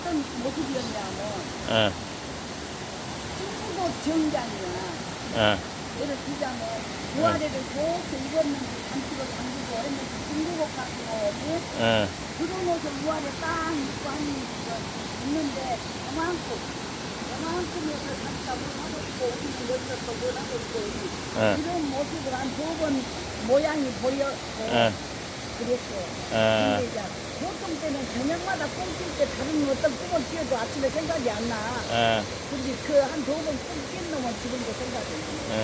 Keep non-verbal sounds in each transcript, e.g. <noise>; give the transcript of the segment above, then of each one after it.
어떤 모습이었냐면 예, 중국어 정장이야. 예, 예를 들자면 부활회를 좋게 입었는지 잠시로 잠기고 했는지 중국어 가지고 예, 그런 옷을 부활에 딱 입고 하는 거 있는데 그만큼 그만큼 옷을 갖다 하고 있고 우리는 여기서 또 뭐하고 있고 예, 이런 모습을 한 두 번 모양이 보였고 예, 그랬어요. 예. 근데 이제 보통 때는 저녁마다 꿈꿀 때 다른 어떤 꿈을 끼어도 아침에 생각이 안 나. 예, 근데 그 한 두 번 꿈낀 놈은 지금도 생각이 나. 예.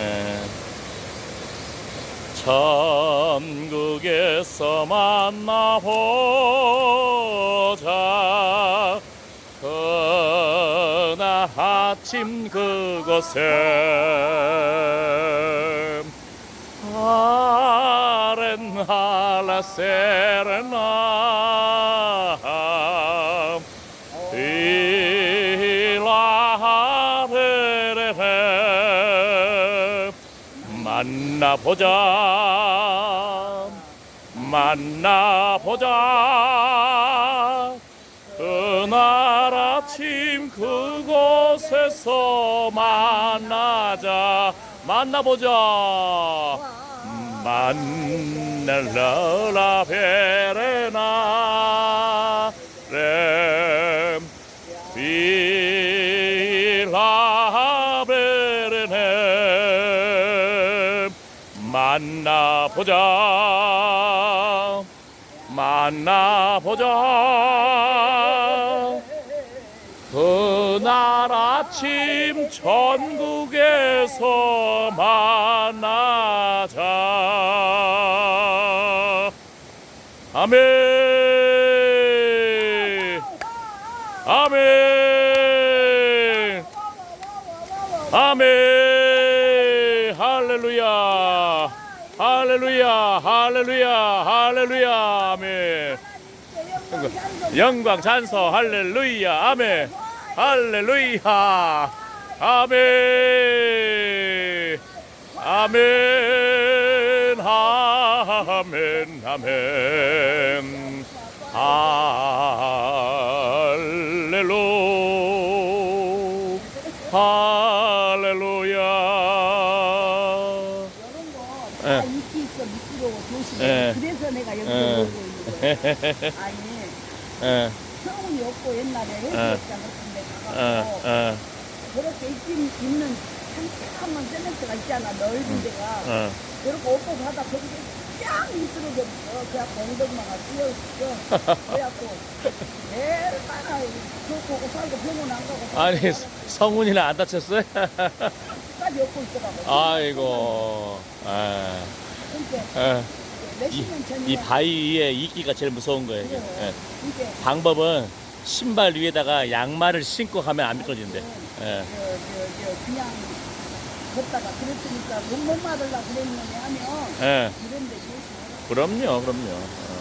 천국에서 만나보자 그날 아침 그곳에 아렌 하라 세레나 만나보자. 만나보자. 그날 아침 그곳에서 만나자. 만나보자. 만날라 베레나 만나보자. 만나보자. 그날 아침 천국에서 만나자. 아멘. 아멘. 아멘 할렐루야. 할렐루야 할렐루야 할렐루야. 아멘. 영광 찬서 할렐루야. 아멘. 할렐루야. 아멘. 아멘. 아멘. 아멘. 할렐 있어 미끄러워 조심해. 예. 그래서 내가 여기 예. 놀고 있는 거야. <laughs> 아니 예, 성운이 없고 옛날에 예. 같은 데 예, 가가지고 예, 저렇게 있긴 있는 한칸만 세멘트가 있잖아 넓은 데가 예. 저렇게 옷고 가다 거기서 쫙 미끄러져 있어 <laughs> 그래갖고 엉덩이가 뛰어있어 그래갖고 얼마나 그거 살고 병원 안 가고 아니 성훈이는 안 다쳤어요? 까지 얻고 있더라고 아이고 아, 몇십 년 전에 이 바위에 이끼가 제일 무서운 거예요 이게. 예. 이게 방법은 신발 위에다가 양말을 신고 가면 안 예. 저, 저, 저, 그냥 걷다가 그랬으니까 못, 못 맞으려고 그랬는데 하면 예. 이런 데 조심해라 그럼요 그럼요 어.